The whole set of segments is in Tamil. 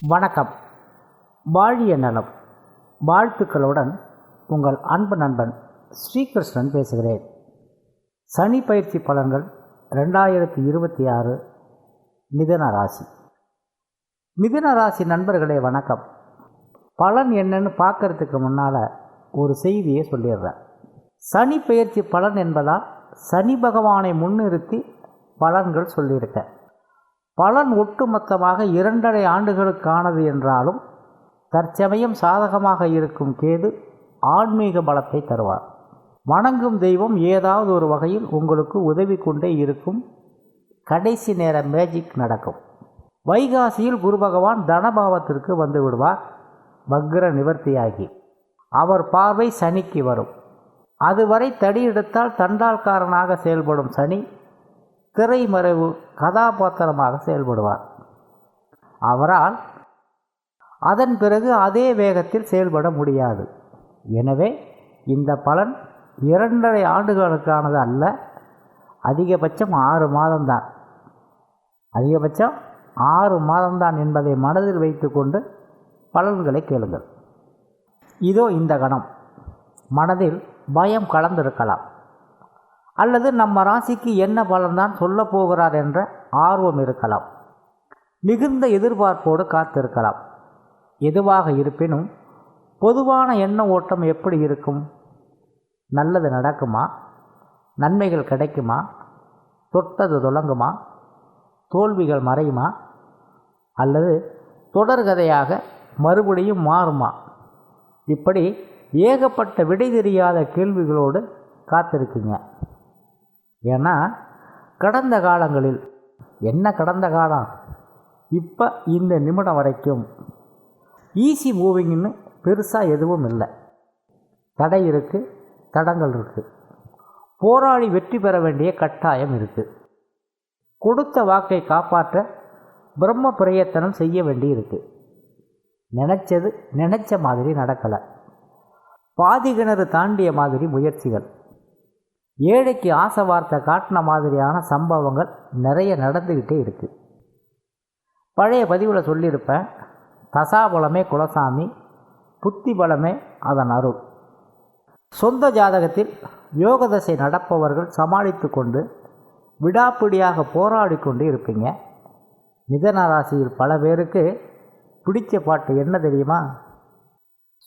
வணக்கம். வாழிய நலம். வாழ்த்துக்களுடன் உங்கள் அன்பு நண்பன் ஸ்ரீகிருஷ்ணன் பேசுகிறேன். சனி பயிற்சி பலன்கள் ரெண்டாயிரத்தி இருபத்தி ஆறு மிதன ராசி. மிதன ராசி நண்பர்களே வணக்கம். பலன் என்னன்னு பார்க்கறதுக்கு முன்னால் ஒரு செய்தியை சொல்லிடுறேன். சனி பயிற்சி பலன் என்பதால் சனி பகவானை முன்னிறுத்தி பலன்கள் சொல்லியிருக்கேன். பலன் ஒட்டுமொத்தமாக இரண்டரை ஆண்டுகளுக்கானது என்றாலும் தற்சமயம் சாதகமாக இருக்கும் கேது ஆன்மீக பலத்தை தருவார். வணங்கும் தெய்வம் ஏதாவது ஒரு வகையில் உங்களுக்கு உதவி கொண்டே இருக்கும். கடைசி நேர மேஜிக் நடக்கும். வைகாசியில் குரு பகவான் தனபாவத்திற்கு வந்து விடுவார். வக்ர நிவர்த்தியாகி. அவர் பார்வை சனிக்கு வரும். அதுவரை தடி எடுத்தால் தண்டால்காரனாக செயல்படும் சனி திரைமறைவு கதாபாத்திரமாக செயல்படுவார். அவரால் அதன் பிறகு அதே வேகத்தில் செயல்பட முடியாது. எனவே இந்த பலன் இரண்டரை ஆண்டுகளுக்கானது அல்ல அதிகபட்சம் ஆறு மாதம்தான். அதிகபட்சம் ஆறு மாதம்தான் என்பதை மனதில் வைத்துக்கொண்டு பலன்களை கேளுங்கள். இதோ இந்த கணம். மனதில் பயம் கலந்திருக்கலாம். அல்லது நம்ம ராசிக்கு என்ன பலன்தான் சொல்ல போகிறார் என்ற ஆர்வம் இருக்கலாம். மிகுந்த எதிர்பார்ப்போடு காத்திருக்கலாம். எதுவாக இருப்பினும் பொதுவான எண்ண ஓட்டம் எப்படி இருக்கும்? நல்லது நடக்குமா? நன்மைகள் கிடைக்குமா? தொட்டது தொடங்குமா தோல்விகள் மறையுமா? அல்லது தொடர்கதையாக மறுபடியும் மாறுமா? இப்படி ஏகப்பட்ட விடை தெரியாத கேள்விகளோடு காத்திருக்கீங்க. ஏன்னா கடந்த காலங்களில் என்ன கடந்த காலம்? இப்போ இந்த நிமிடம் வரைக்கும் ஈஸி மூவிங்னு பெருசாக எதுவும் இல்லை. தடை இருக்குது தடங்கள் இருக்குது போராடி வெற்றி பெற வேண்டிய கட்டாயம் இருக்குது கொடுத்த வாக்கை காப்பாற்ற பிரம்ம பிரயத்தனம் செய்ய வேண்டி இருக்குது நினச்சது நினச்ச மாதிரி நடக்கலை. பாதி கிணறு தாண்டிய மாதிரி முயற்சிகள். ஏழைக்கு ஆசை வார்த்தை காட்டின மாதிரியான சம்பவங்கள் நிறைய நடந்துக்கிட்டே இருக்குது பழைய பதிவில் சொல்லியிருப்பேன் தசாபலமே குலசாமி புத்தி பலமே அதன் அருள். சொந்த ஜாதகத்தில் யோகதசை நடப்பவர்கள் சமாளித்து கொண்டு விடாப்பிடியாக போராடி கொண்டு இருப்பீங்க. மிதன ராசியில் பல பேருக்கு பிடிச்ச பாட்டு என்ன தெரியுமா?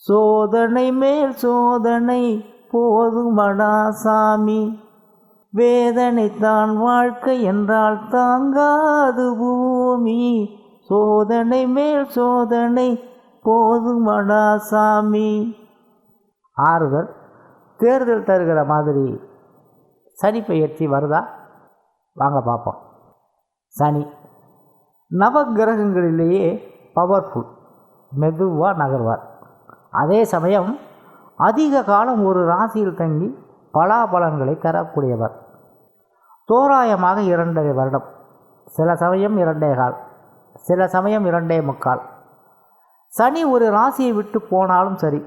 சோதனை மேல் சோதனை போதுமடா சாமி. வேதனை தான் வாழ்க்கை என்றால் தாங்காது பூமி. சோதனை மேல் சோதனை போதுமடா சாமி. ஆறுதல் தேர்தல் தருகிற மாதிரி சனி பயிற்சி வருதா? வாங்க பார்ப்போம். சனி நவகிரகங்களிலேயே பவர்ஃபுல் மெதுவாக நகர்வார். அதே சமயம் அதிக காலம் ஒரு ராசியில் தங்கி பலாபலன்களை தரக்கூடியவர். தோராயமாக இரண்டரை வருடம். சில சமயம் இரண்டே கால். சில சமயம் இரண்டே முக்கால். சனி ஒரு ராசியை விட்டு போனாலும் சரி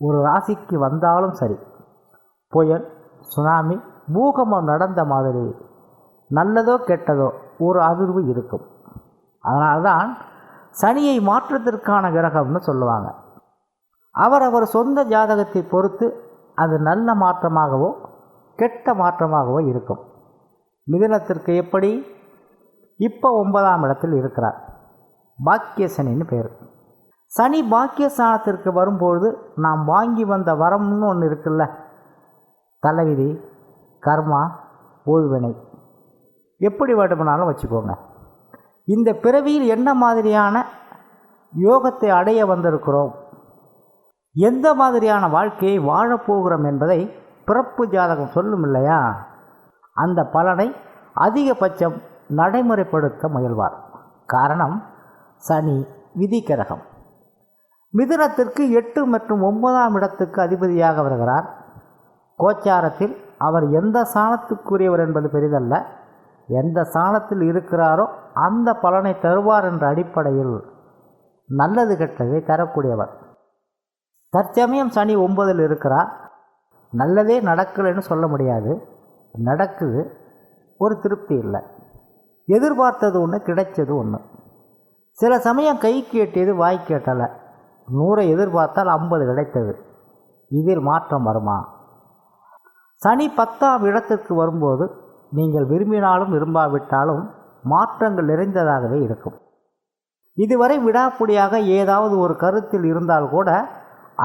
ஒரு ராசிக்கு வந்தாலும் சரி புயல் சுனாமி பூகம்பம் நடந்த மாதிரி நல்லதோ கெட்டதோ ஒரு அதிர்வு இருக்கும். அதனால்தான் சனியை மாற்றத்திற்கான கிரகம்னு சொல்லுவாங்க. அவரவர் சொந்த ஜாதகத்தை பொறுத்து அது நல்ல மாற்றமாகவோ கெட்ட மாற்றமாகவோ இருக்கும். மிதுனத்திற்கு எப்படி? இப்போ ஒன்பதாம் இடத்தில் இருக்கிறார். பாக்கியசனின்னு பேர். சனி பாக்கியஸ்தானத்திற்கு வரும்பொழுது நாம் வாங்கி வந்த வரம்னு ஒன்று இருக்குல்ல. தலைவிதி கர்மா ஓய்வினை. எப்படி வேண்டுமானாலும் வச்சுக்கோங்க. இந்த பிறவியில் என்ன மாதிரியான யோகத்தை அடைய வந்திருக்கிறோம்? எந்த மாதிரியான வாழ்க்கையை வாழப்போகிறோம் என்பதை பிறப்பு ஜாதகம் சொல்லும் இல்லையா? அந்த பலனை அதிகபட்சம் நடைமுறைப்படுத்த முயல்வார். காரணம் சனி விதிக்கிரகம் மிதுனத்திற்கு எட்டு மற்றும் ஒன்பதாம் இடத்துக்கு அதிபதியாக வருகிறார். கோச்சாரத்தில் அவர் எந்த சாணத்துக்குரியவர் என்பது பெரிதல்ல. எந்த சாணத்தில் இருக்கிறாரோ அந்த பலனை தருவார் என்ற அடிப்படையில் நல்லது கெட்டதை தரக்கூடியவர். தற்சமயம் சனி ஒன்பதில் இருக்கிறா நல்லதே நடக்கலைன்னு சொல்ல முடியாது. நடக்குது. ஒரு திருப்தி இல்லை. எதிர்பார்த்தது ஒன்று கிடைச்சது ஒன்று சில சமயம் கை கேட்டியது வாய் கேட்டலை. நூறை எதிர்பார்த்தால் ஐம்பது கிடைத்தது. இதில் மாற்றம் வருமா? சனி பத்தாம் இடத்திற்கு வரும்போது நீங்கள் விரும்பினாலும் விரும்பாவிட்டாலும் மாற்றங்கள் நிறைந்ததாகவே இருக்கும். இதுவரை விடாப்புடியாக ஏதாவது ஒரு கருத்தில் இருந்தால் கூட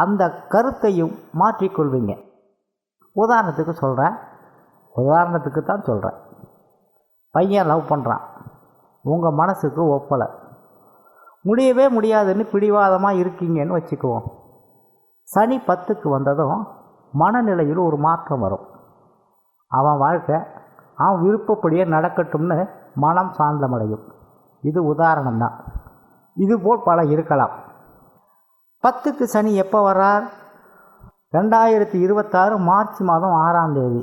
அந்த கருத்தையும் மாற்றிக்கொள்வீங்க. உதாரணத்துக்கு சொல்கிறேன் உதாரணத்துக்கு தான் சொல்கிறேன் பையன் லவ் பண்ணுறான் உங்கள் மனசுக்கு ஒப்பலை. முடியவே முடியாதுன்னு பிடிவாதமாக இருக்கீங்கன்னு வச்சுக்குவோம். சனி பத்துக்கு வந்ததும் மனநிலையில் ஒரு மாற்றம் வரும். அவன் வாழ்க்கை அவன் விருப்பப்படியே நடக்கட்டும்னு மனம் சாந்தமடையும். இது உதாரணம்தான். இதுபோல் பல இருக்கலாம். பத்துக்கு சனி எப்போ வர்றார்? ரெண்டாயிரத்தி இருபத்தாறு மார்ச் மாதம் ஆறாம் தேதி.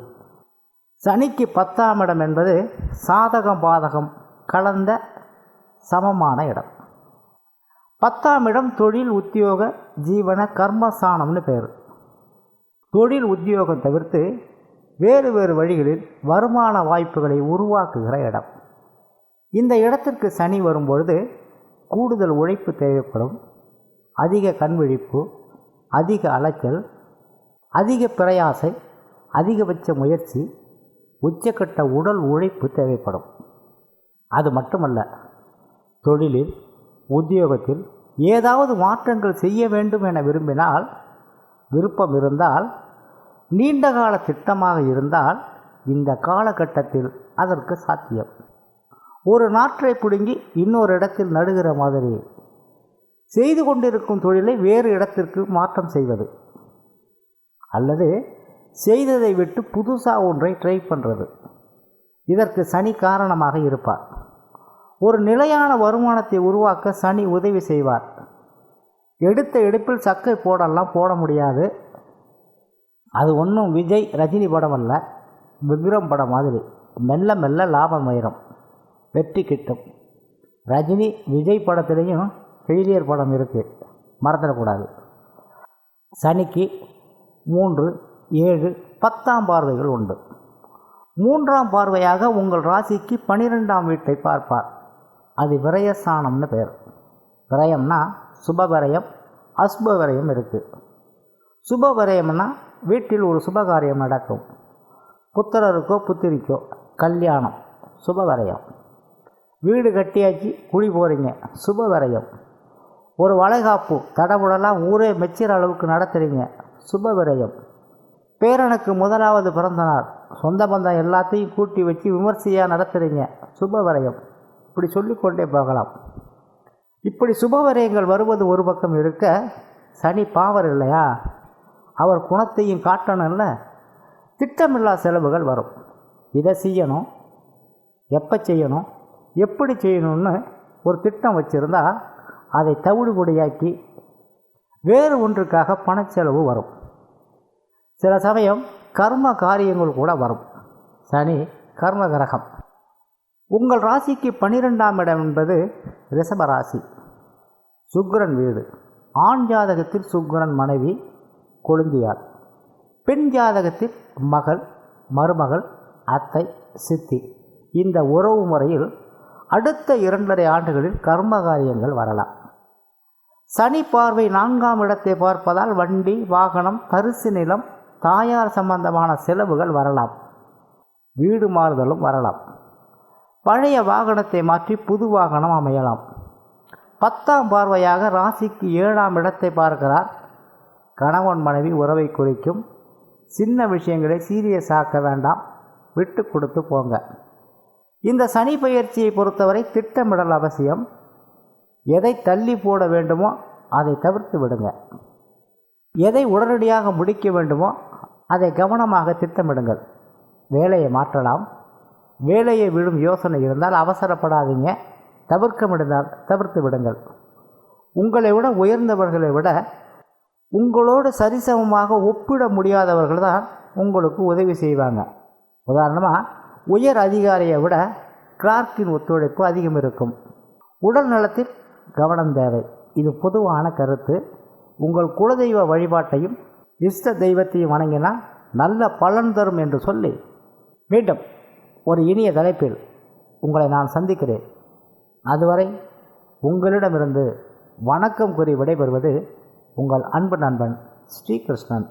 சனிக்கு பத்தாம் இடம் என்பது சாதகம் பாதகம் கலந்த சமமான இடம். பத்தாம் இடம் தொழில் உத்தியோக ஜீவன கர்மஸ்தானம்னு பேர். தொழில் உத்தியோகம் தவிர்த்து வேறு வேறு வழிகளில் வருமான வாய்ப்புகளை உருவாக்குகிற இடம். இந்த இடத்திற்கு சனி வரும்பொழுது கூடுதல் உழைப்பு தேவைப்படும். அதிக கண்விழிப்பு அதிக அலைச்சல் அதிக பிரயாசை அதிகபட்ச முயற்சி உச்சக்கட்ட உடல் உழைப்பு தேவைப்படும். அது மட்டுமல்ல தொழிலில் உத்தியோகத்தில் ஏதாவது மாற்றங்கள் செய்ய வேண்டும் என விரும்பினால் விருப்பம் இருந்தால் நீண்டகால திட்டமாக இருந்தால் இந்த காலகட்டத்தில் அதற்கு சாத்தியம். ஒரு நாற்றை பிடுங்கி இன்னொரு இடத்தில் நடுகிற மாதிரி செய்து கொண்டிருக்கும் தொழிலை வேறு இடத்திற்கு மாற்றம் செய்வது. அல்லது செய்ததை விட்டு புதுசாக ஒன்றை ட்ரை பண்ணுறது இதற்கு சனி காரணமாக இருப்பார். ஒரு நிலையான வருமானத்தை உருவாக்க சனி உதவி செய்வார். எடுத்த எடுப்பில் சக்கை போடலாம் போட முடியாது. அது ஒன்றும் விஜய் ரஜினி படம் அல்ல. விக்ரம் படம் மாதிரி. மெல்ல மெல்ல லாபம் உயரும். வெற்றி கிட்டும். ரஜினி விஜய் படத்துலேயும் ஃபெயிலியர் படம் இருக்குது மறந்துடக்கூடாது. சனிக்கு மூன்று ஏழு பத்தாம் பார்வைகள் உண்டு. மூன்றாம் பார்வையாக உங்கள் ராசிக்கு பனிரெண்டாம் வீட்டை பார்ப்பார். அது விரயஸ்தானம்னு பேர் விரயம்னா சுபவிரயம் அசுப விரயம் இருக்குது சுப விரயம்னா வீட்டில் ஒரு சுபகாரியம் நடக்கும். புத்திரருக்கோ புத்திரிக்கோ கல்யாணம் சுப விரயம் வீடு கட்டியாச்சு குழி போகிறீங்க சுப விரயம் ஒரு வளைகாப்பு தடபுடலாம் ஊரே மெச்சிற அளவுக்கு நடத்துகிறீங்க சுப விரயம் பேரனுக்கு முதலாவது பிறந்தனார் சொந்த பந்தம் எல்லாத்தையும் கூட்டி வச்சு விமர்சையாக நடத்துகிறீங்க சுப விரயம் இப்படி சொல்லிக்கொண்டே போகலாம். இப்படி சுபவரயங்கள் வருவது ஒரு பக்கம் இருக்க சனி பாவர் இல்லையா? அவர் குணத்தையும் காட்டணும்ல? திட்டமில்லா செலவுகள் வரும். இதை செய்யணும். எப்போ செய்யணும்? எப்படி செய்யணும்னு ஒரு திட்டம் வச்சுருந்தா அதை தவிடுபொடியாக்கி வேறு ஒன்றுக்காக பணச்செலவு வரும். சில சமயம் கர்ம காரியங்கள் கூட வரும். சனி கர்ம கிரகம் உங்கள் ராசிக்கு பன்னிரெண்டாம் இடம் என்பது ரிஷப ராசி. சுக்கிரன் வீடு. ஆண் ஜாதகத்தில் சுக்கிரன் மனைவி கொழுந்தியார். பெண் ஜாதகத்தில் மகள் மருமகள் அத்தை சித்தி. இந்த உறவு முறையில் அடுத்த இரண்டரை ஆண்டுகளில் கர்ம காரியங்கள் வரலாம். சனி பார்வை நான்காம் இடத்தை பார்ப்பதால் வண்டி வாகனம் தரிசு நிலம் தாயார் சம்பந்தமான செலவுகள் வரலாம். வீடு மாறுதலும் வரலாம். பழைய வாகனத்தை மாற்றி புது வாகனம் அமையலாம். பத்தாம் பார்வையாக ராசிக்கு ஏழாம் இடத்தை பார்க்கிறார். கணவன் மனைவி உறவை குறிக்கும். சின்ன விஷயங்களை சீரியஸ் ஆக்க வேண்டாம். விட்டு கொடுத்து போங்க. இந்த சனி பயிற்சியை பொறுத்தவரை திட்டமிடல் அவசியம். எதை தள்ளி போட வேண்டுமோ அதை தவிர்த்து விடுங்க. எதை உடனடியாக முடிக்க வேண்டுமோ அதை கவனமாக திட்டமிடுங்கள். வேலையை மாற்றலாம். வேலையை விடும் யோசனை இருந்தால் அவசரப்படாதீங்க. தவிர்க்க முடிந்தால் தவிர்த்து விடுங்கள். உங்களை விட உயர்ந்தவர்களை விட உங்களோடு சரிசமமாக ஒப்பிட முடியாதவர்கள் தான் உங்களுக்கு உதவி செய்வாங்க. உதாரணமாக உயர் அதிகாரியை விட கிளார்க்கின் ஒத்துழைப்பு அதிகம் இருக்கும். உடல் நலத்தில் கவனம் தேவை. இது பொதுவான கருத்து. உங்கள் குலதெய்வ வழிபாட்டையும் இஷ்ட தெய்வத்தையும் வணங்கினால் நல்ல பலன் தரும் என்று சொல்லி மீண்டும் ஒரு இனிய தலைப்பில் உங்களை நான் சந்திக்கிறேன். அதுவரை உங்களிடமிருந்து வணக்கம் கூறி விடைபெறுவது உங்கள் அன்பு நண்பன் ஸ்ரீகிருஷ்ணன்.